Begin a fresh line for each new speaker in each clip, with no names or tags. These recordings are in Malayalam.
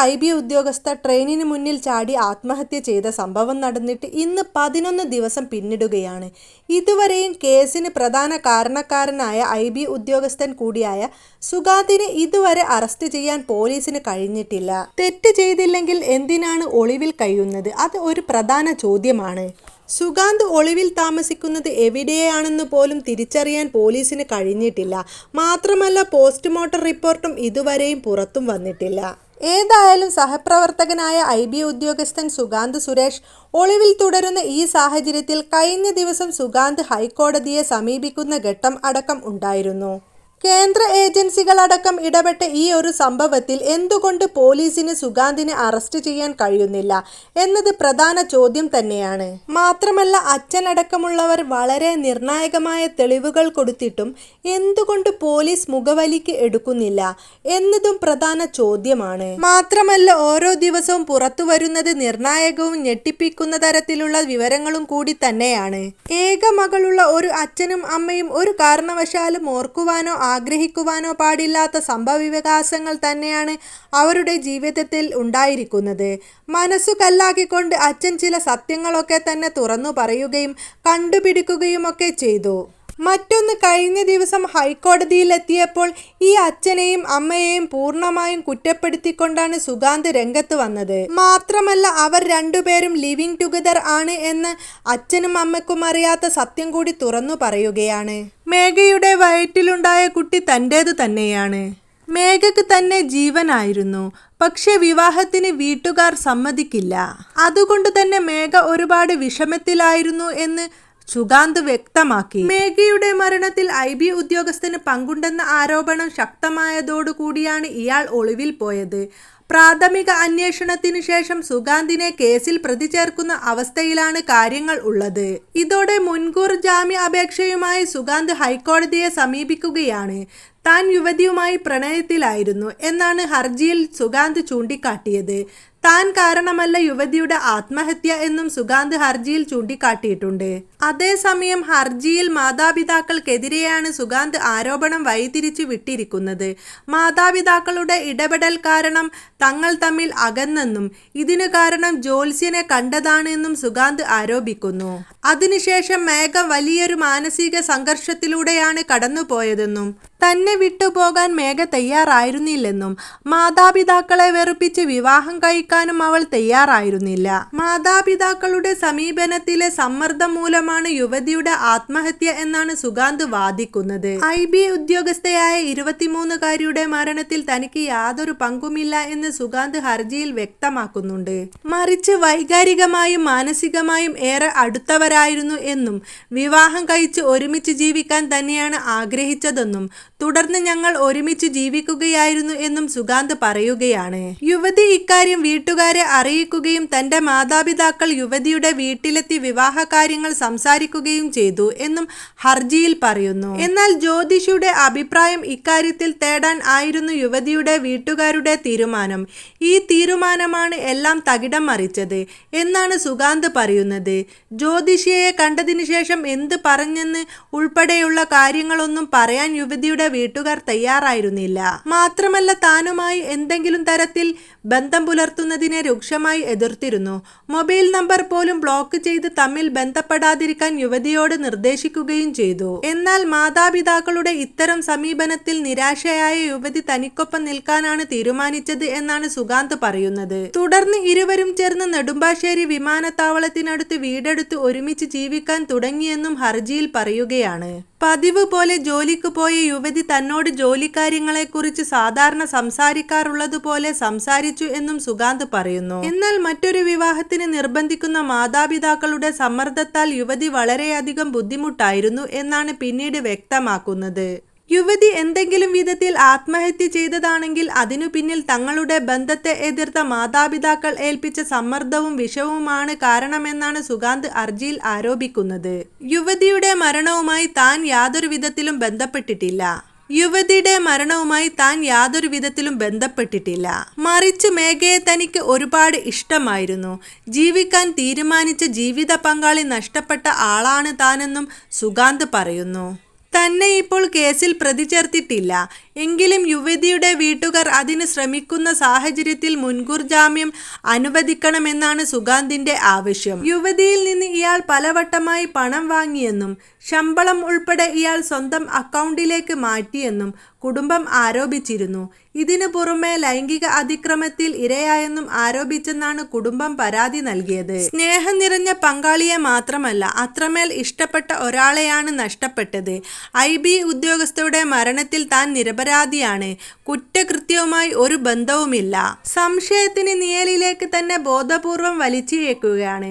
ഐ ബി ഉദ്യോഗസ്ഥ ട്രെയിനിന് മുന്നിൽ ചാടി ആത്മഹത്യ ചെയ്ത സംഭവം നടന്നിട്ട് ഇന്ന് പതിനൊന്ന് ദിവസം പിന്നിടുകയാണ്. ഇതുവരെയും കേസിന് പ്രധാന കാരണക്കാരനായ ഐ ബി ഉദ്യോഗസ്ഥൻ കൂടിയായ സുഗാന്തിനെ ഇതുവരെ അറസ്റ്റ് ചെയ്യാൻ പോലീസിന് കഴിഞ്ഞിട്ടില്ല. തെറ്റ് ചെയ്തില്ലെങ്കിൽ എന്തിനാണ് ഒളിവിൽ കഴിയുന്നത്? അത് ഒരു പ്രധാന ചോദ്യമാണ്. സുഗാന്ത് ഒളിവിൽ താമസിക്കുന്നത് എവിടെയാണെന്ന് പോലും തിരിച്ചറിയാൻ പോലീസിന് കഴിഞ്ഞിട്ടില്ല. മാത്രമല്ല പോസ്റ്റ്മോർട്ടം റിപ്പോർട്ടും ഇതുവരെയും പുറത്തും വന്നിട്ടില്ല. ഏതായാലും സഹപ്രവർത്തകനായ ഐ ബി ഉദ്യോഗസ്ഥൻ സുഗാന്ത് സുരേഷ് ഒളിവിൽ തുടരുന്ന ഈ സാഹചര്യത്തിൽ കഴിഞ്ഞ ദിവസം സുഗാന്ത് ഹൈക്കോടതിയെ സമീപിക്കുന്ന ഘട്ടം അടക്കം ഉണ്ടായിരുന്നു. കേന്ദ്ര ഏജൻസികളടക്കം ഇടപെട്ട ഈ ഒരു സംഭവത്തിൽ എന്തുകൊണ്ട് പോലീസിന് സുഗാന്തിനെ അറസ്റ്റ് ചെയ്യാൻ കഴിയുന്നില്ല എന്നത് പ്രധാന ചോദ്യം തന്നെയാണ്. മാത്രമല്ല അച്ഛനടക്കമുള്ളവർ വളരെ നിർണായകമായ തെളിവുകൾ കൊടുത്തിട്ടും എന്തുകൊണ്ട് പോലീസ് മുഖവലിക്ക് എടുക്കുന്നില്ല എന്നതും പ്രധാന ചോദ്യമാണ്. മാത്രമല്ല ഓരോ ദിവസവും പുറത്തു വരുന്നത് നിർണായകവും ഞെട്ടിപ്പിക്കുന്ന തരത്തിലുള്ള വിവരങ്ങളും കൂടി തന്നെയാണ്. ഏക മകളുള്ള ഒരു അച്ഛനും അമ്മയും ഒരു കാരണവശാലും ഓർക്കുവാനോ ആഗ്രഹിക്കുവാനോ പാടില്ലാത്ത സംഭവവികാസങ്ങൾ തന്നെയാണ് അവരുടെ ജീവിതത്തിൽ ഉണ്ടായിരിക്കുന്നത്. മനസ്സു കല്ലാക്കിക്കൊണ്ട് അച്ഛൻ ചില സത്യങ്ങളൊക്കെ തന്നെ തുറന്നു പറയുകയും കണ്ടുപിടിക്കുകയുമൊക്കെ ചെയ്തു. മറ്റൊന്ന് കഴിഞ്ഞ ദിവസം ഹൈക്കോടതിയിലെത്തിയപ്പോൾ ഈ അച്ഛനെയും അമ്മയെയും പൂർണമായും കുറ്റപ്പെടുത്തിക്കൊണ്ടാണ് സുഗാന്ത് രംഗത്ത് വന്നത്. മാത്രമല്ല അവർ രണ്ടുപേരും ലിവിങ് ടുഗദർ ആണ് എന്ന് അച്ഛനും അമ്മയ്ക്കും അറിയാത്ത സത്യം കൂടി തുറന്നു പറയുകയാണ്. മേഘയുടെ വയറ്റിലുണ്ടായ കുട്ടി തന്റേത് തന്നെയാണ്. മേഘക്ക് തന്നെ ജീവനായിരുന്നു. പക്ഷെ വിവാഹത്തിന് വീട്ടുകാർ സമ്മതിക്കില്ല. അതുകൊണ്ട് തന്നെ മേഘ ഒരുപാട് വിഷമത്തിലായിരുന്നു എന്ന് സുഗാന്ത് വ്യക്തമാക്കി. മേഘയുടെ മരണത്തിൽ ഐ ബി ഉദ്യോഗസ്ഥന് പങ്കുണ്ടെന്ന ആരോപണം ശക്തമായതോടുകൂടിയാണ് ഇയാൾ ഒളിവിൽ പോയത്. പ്രാഥമിക അന്വേഷണത്തിനു ശേഷം സുഗാന്തിനെ കേസിൽ പ്രതി ചേർക്കുന്ന അവസ്ഥയിലാണ് കാര്യങ്ങൾ ഉള്ളത്. ഇതോടെ മുൻകൂർ ജാമ്യ അപേക്ഷയുമായി സുഗാന്ത് ഹൈക്കോടതിയെ സമീപിക്കുകയാണ്. താൻ യുവതിയുമായി പ്രണയത്തിലായിരുന്നു എന്നാണ് ഹർജിയിൽ സുഗാന്ത് ചൂണ്ടിക്കാട്ടിയത്. താൻ കാരണമല്ല യുവതിയുടെ ആത്മഹത്യ എന്നും സുഗാന്ത് ഹർജിയിൽ ചൂണ്ടിക്കാട്ടിയിട്ടുണ്ട്. അതേസമയം ഹർജിയിൽ മാതാപിതാക്കൾക്കെതിരെയാണ് സുഗാന്ത് ആരോപണം വഴിതിരിച്ചു വിട്ടിരിക്കുന്നത്. മാതാപിതാക്കളുടെ ഇടപെടൽ കാരണം തങ്ങൾ തമ്മിൽ അകന്നെന്നും ഇതിനു കാരണം ജോത്സ്യനെ കണ്ടതാണെന്നും സുഗാന്ത് ആരോപിക്കുന്നു. അതിനുശേഷം മേഘ വലിയൊരു മാനസിക സംഘർഷത്തിലൂടെയാണ് കടന്നുപോയതെന്നും തന്നെ വിട്ടുപോകാൻ മേഘ തയ്യാറായിരുന്നില്ലെന്നും മാതാപിതാക്കളെ വെറുപ്പിച്ച് വിവാഹം കഴിക്കാനും അവൾ തയ്യാറായിരുന്നില്ല. മാതാപിതാക്കളുടെ സമീപനത്തിലെ സമ്മർദ്ദം മൂലമാണ് യുവതിയുടെ ആത്മഹത്യ എന്നാണ് സുഗാന്ത് വാദിക്കുന്നത്. ഐ ബി ഉദ്യോഗസ്ഥയായ ഇരുപത്തിമൂന്നുകാരിയുടെ മരണത്തിൽ തനിക്ക് യാതൊരു പങ്കുമില്ല എന്ന് സുഗാന്ത് ഹർജിയിൽ വ്യക്തമാക്കുന്നുണ്ട്. മറിച്ച് വൈകാരികമായും മാനസികമായും ഏറെ അടുത്തവരായിരുന്നു എന്നും വിവാഹം കഴിച്ച് ഒരുമിച്ച് ജീവിക്കാൻ തന്നെയാണ് ആഗ്രഹിച്ചതെന്നും തുടർന്ന് ഞങ്ങൾ ഒരുമിച്ച് ജീവിക്കുകയായിരുന്നു എന്നും സുഗാന്ത് പറയുകയാണ്. യുവതി ഇക്കാര്യം വീട്ടുകാരെ അറിയിക്കുകയും തന്റെ മാതാപിതാക്കൾ യുവതിയുടെ വീട്ടിലെത്തി വിവാഹ കാര്യങ്ങൾ സംസാരിക്കുകയും ചെയ്തു എന്നും ഹർജിയിൽ പറയുന്നു. എന്നാൽ ജ്യോതിഷിയുടെ അഭിപ്രായം ഇക്കാര്യത്തിൽ തേടാൻ ആയിരുന്നു യുവതിയുടെ വീട്ടുകാരുടെ തീരുമാനം. ഈ തീരുമാനമാണ് എല്ലാം തകിടം മറിച്ചത് എന്നാണ് സുഗാന്ത് പറയുന്നത്. ജ്യോതിഷിയെ കണ്ടതിന് ശേഷം എന്ത് പറഞ്ഞെന്ന് ഉൾപ്പെടെയുള്ള കാര്യങ്ങളൊന്നും പറയാൻ യുവതിയുടെ വീട്ടുകാർ തയ്യാറായിരുന്നില്ല. മാത്രമല്ല താനുമായി എന്തെങ്കിലും തരത്തിൽ ബന്ധം പുലർത്തുന്നതിനെ രൂക്ഷമായി എതിർത്തിരുന്നു. മൊബൈൽ നമ്പർ പോലും ബ്ലോക്ക് ചെയ്ത് തമ്മിൽ ബന്ധപ്പെടാതിരിക്കാൻ യുവതിയോട് നിർദ്ദേശിക്കുകയും ചെയ്തു. എന്നാൽ മാതാപിതാക്കളുടെ ഇത്തരം സമീപനത്തിൽ നിരാശയായ യുവതി തനിക്കൊപ്പം നിൽക്കാനാണ് തീരുമാനിച്ചത് എന്നാണ് സുഗാന്ത് പറയുന്നത്. തുടർന്ന് ഇരുവരും ചേർന്ന് നെടുമ്പാശ്ശേരി വിമാനത്താവളത്തിനടുത്ത് വീടെടുത്ത് ഒരുമിച്ച് ജീവിക്കാൻ തുടങ്ങിയെന്നും ഹർജിയിൽ പറയുകയാണ്. പതിവ് പോലെ ജോലിക്ക് പോയ യുവതി തന്നോട് ജോലിക്കാര്യങ്ങളെക്കുറിച്ച് സാധാരണ സംസാരിക്കാറുള്ളതുപോലെ സംസാരിച്ചു എന്നും സുഗാന്ത് പറയുന്നു. എന്നാൽ മറ്റൊരു വിവാഹത്തിന് നിർബന്ധിക്കുന്ന മാതാപിതാക്കളുടെ സമ്മർദ്ദത്താൽ യുവതി വളരെയധികം ബുദ്ധിമുട്ടായിരുന്നു എന്നാണ് പിന്നീട് വ്യക്തമാക്കുന്നത്. യുവതി എന്തെങ്കിലും വിധത്തിൽ ആത്മഹത്യ ചെയ്തതാണെങ്കിൽ അതിനു പിന്നിൽ തങ്ങളുടെ ബന്ധത്തെ എതിർത്ത മാതാപിതാക്കൾ ഏൽപ്പിച്ച സമ്മർദ്ദവും വിഷവുമാണ് കാരണമെന്നാണ് സുഗാന്ത് അർജിയിൽ ആരോപിക്കുന്നത്. യുവതിയുടെ മരണവുമായി താൻ യാതൊരു വിധത്തിലും ബന്ധപ്പെട്ടിട്ടില്ല. യുവതിയുടെ മരണവുമായി താൻ യാതൊരു വിധത്തിലും ബന്ധപ്പെട്ടിട്ടില്ല. മറിച്ച് മേഘയെ തനിക്ക് ഒരുപാട് ഇഷ്ടമായിരുന്നു. ജീവിക്കാൻ തീരുമാനിച്ച ജീവിത പങ്കാളി നഷ്ടപ്പെട്ട ആളാണ് താനെന്നും സുഗാന്ത് പറയുന്നു. തന്നെ ഇപ്പോൾ കേസിൽ പ്രതി ചേർത്തിട്ടില്ല. എങ്കിലും യുവതിയുടെ വീട്ടുകാർ അതിന് ശ്രമിക്കുന്ന സാഹചര്യത്തിൽ മുൻകൂർ ജാമ്യം അനുവദിക്കണമെന്നാണ് സുഗാന്തിന്റെ ആവശ്യം. യുവതിയിൽ നിന്ന് ഇയാൾ പലവട്ടമായി പണം വാങ്ങിയെന്നും ശമ്പളം ഉൾപ്പെടെ ഇയാൾ സ്വന്തം അക്കൗണ്ടിലേക്ക് മാറ്റിയെന്നും കുടുംബം ആരോപിച്ചിരുന്നു. ഇതിനു പുറമെ ലൈംഗിക അതിക്രമത്തിൽ ഇരയായെന്നും ആരോപിച്ചെന്നാണ് കുടുംബം പരാതി നൽകിയത്. സ്നേഹം നിറഞ്ഞ പങ്കാളിയെ മാത്രമല്ല അത്രമേൽ ഇഷ്ടപ്പെട്ട ഒരാളെയാണ് നഷ്ടപ്പെട്ടത്. ഐ ബി ഉദ്യോഗസ്ഥയുടെ മരണത്തിൽ താൻ നിരപരാധിയാണ് കുറ്റകൃത്യവുമായി ഒരു ബന്ധവുമില്ല. സംശയത്തിന് നിയലിലേക്ക് തന്നെ ബോധപൂർവം വലിച്ചിഴക്കുകയാണ്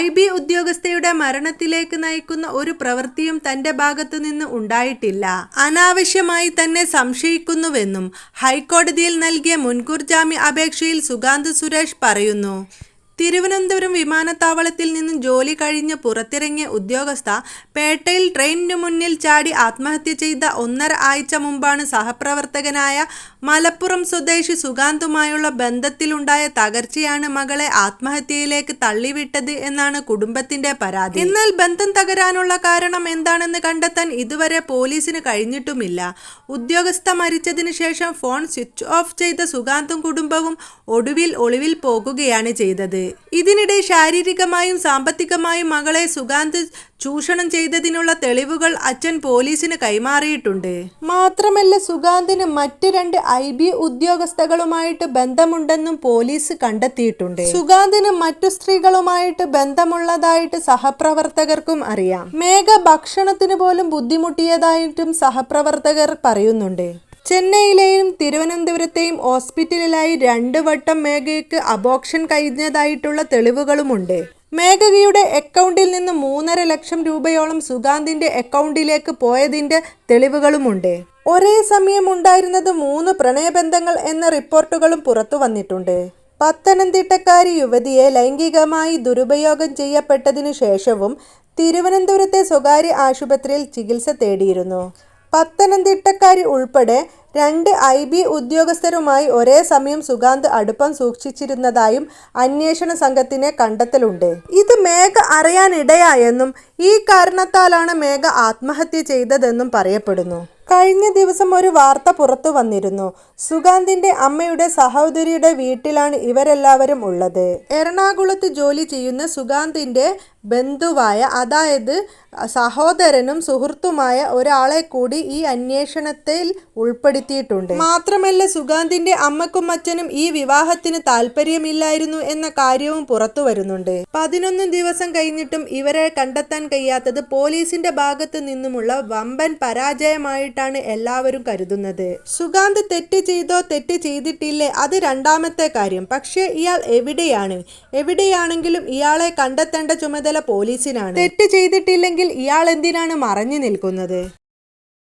ഐ ബി ഉദ്യോഗസ്ഥയുടെ മരണത്തിലേക്ക് നയിക്കുന്ന ഒരു പ്രവൃത്തിയും തന്റെ ഭാഗത്തു നിന്ന് ഉണ്ടായിട്ടില്ല. അനാവശ്യമായി തന്നെ സംശയിക്കുന്നുവെന്നും ഹൈക്കോടതിയിൽ നൽകിയ മുൻകൂർ ജാമ്യ അപേക്ഷയിൽ സുഗാന്ത് സുരേഷ് പറയുന്നു. തിരുവനന്തപുരം വിമാനത്താവളത്തിൽ നിന്നും ജോലി കഴിഞ്ഞ് പുറത്തിറങ്ങിയ ഉദ്യോഗസ്ഥ പേട്ടയിൽ ട്രെയിനിനു മുന്നിൽ ചാടി ആത്മഹത്യ ചെയ്ത ഒന്നര ആഴ്ച മുമ്പാണ് സഹപ്രവർത്തകനായ മലപ്പുറം സ്വദേശി സുഗാന്തുമായുള്ള ബന്ധത്തിലുണ്ടായ തകർച്ചയാണ് മകളെ ആത്മഹത്യയിലേക്ക് തള്ളിവിട്ടത് എന്നാണ് കുടുംബത്തിന്റെ പരാതി. എന്നാൽ ബന്ധം തകരാനുള്ള കാരണം എന്താണെന്ന് കണ്ടെത്താൻ ഇതുവരെ പോലീസിന് കഴിഞ്ഞിട്ടുമില്ല. ഉദ്യോഗസ്ഥ മരിച്ചതിന് ശേഷം ഫോൺ സ്വിച്ച് ഓഫ് ചെയ്ത സുഗാന്തും കുടുംബവും ഒടുവിൽ ഒളിവിൽ പോകുകയാണ് ചെയ്തത്. ഇതിനിടെ ശാരീരികമായും സാമ്പത്തികമായും മകളെ സുഗാന്ത് ചൂഷണം ചെയ്തതിനുള്ള തെളിവുകൾ അച്ഛൻ പോലീസിന് കൈമാറിയിട്ടുണ്ട്. മാത്രമല്ല സുഗാന്തിന് മറ്റ് രണ്ട് ഐ ബി ഉദ്യോഗസ്ഥകളുമായിട്ട് ബന്ധമുണ്ടെന്നും പോലീസ് കണ്ടെത്തിയിട്ടുണ്ട്. സുഗാന്തിന് മറ്റു സ്ത്രീകളുമായിട്ട് ബന്ധമുള്ളതായിട്ട് സഹപ്രവർത്തകർക്കും അറിയാം. മേഘ ഭക്ഷണത്തിന് പോലും ബുദ്ധിമുട്ടിയതായിട്ടും സഹപ്രവർത്തകർ പറയുന്നുണ്ട്. ചെന്നൈയിലെയും തിരുവനന്തപുരത്തെയും ഹോസ്പിറ്റലിലായി രണ്ട് വട്ടം മേഘയ്ക്ക് അബോക്ഷൻ കഴിഞ്ഞതായിട്ടുള്ള തെളിവുകളുമുണ്ട്. മേഘകയുടെ അക്കൗണ്ടിൽ നിന്ന് മൂന്നര ലക്ഷം രൂപയോളം സുഗാന്തിന്റെ അക്കൗണ്ടിലേക്ക് പോയതിന്റെ തെളിവുകളുമുണ്ട്. ഒരേ സമയം ഉണ്ടായിരുന്നത് മൂന്ന് പ്രണയബന്ധങ്ങൾ എന്ന റിപ്പോർട്ടുകളും പുറത്തു വന്നിട്ടുണ്ട്. പത്തനംതിട്ടക്കാരി യുവതിയെ ലൈംഗികമായി ദുരുപയോഗം ചെയ്യപ്പെട്ടതിനു ശേഷവും തിരുവനന്തപുരത്തെ സ്വകാര്യ ആശുപത്രിയിൽ ചികിത്സ തേടിയിരുന്നു. പത്തനംതിട്ടക്കാരി ഉൾപ്പെടെ രണ്ട് ഐ ബി ഉദ്യോഗസ്ഥരുമായി ഒരേ സമയം സുഗാന്ത് അടുപ്പം സൂക്ഷിച്ചിരുന്നതായും അന്വേഷണ സംഘത്തിന് കണ്ടെത്തലുണ്ട്. ഇത് മേഘ അറിയാനിടയായെന്നും ഈ കാരണത്താലാണ് മേഘ ആത്മഹത്യ ചെയ്തതെന്നും പറയപ്പെടുന്നു. കഴിഞ്ഞ ദിവസം ഒരു വാർത്ത പുറത്തു വന്നിരുന്നു. സുഗാന്തിന്റെ അമ്മയുടെ സഹോദരിയുടെ വീട്ടിലാണ് ഇവരെല്ലാവരും ഉള്ളത്. എറണാകുളത്ത് ജോലി ചെയ്യുന്ന സുഗാന്തിന്റെ ബന്ധുവായ അതായത് സഹോദരനും സുഹൃത്തുമായ ഒരാളെ കൂടി ഈ അന്വേഷണത്തിൽ ഉൾപ്പെടുത്തിയിട്ടുണ്ട്. മാത്രമല്ല സുഗാന്തിന്റെ അമ്മക്കും അച്ഛനും ഈ വിവാഹത്തിന് താല്പര്യമില്ലായിരുന്നു എന്ന കാര്യവും പുറത്തു വരുന്നുണ്ട്. പതിനൊന്ന് ദിവസം കഴിഞ്ഞിട്ടും ഇവരെ കണ്ടെത്താൻ കഴിയാത്തത് പോലീസിന്റെ ഭാഗത്തു നിന്നുമുള്ള വമ്പൻ പരാജയമായിട്ടാണ് എല്ലാവരും കരുതുന്നത്. സുഗാന്ത് തെറ്റ് ചെയ്തോ തെറ്റ് ചെയ്തിട്ടില്ലേ അത് രണ്ടാമത്തെ കാര്യം. പക്ഷേ ഇയാൾ എവിടെയാണ്? എവിടെയാണെങ്കിലും ഇയാളെ കണ്ടെത്തേണ്ട ചുമതല പോലീസിനാണ്. തെറ്റ് ചെയ്തിട്ടില്ലെങ്കിൽ ഇയാൾ എന്തിനാണ് മറഞ്ഞു നിൽക്കുന്നത്?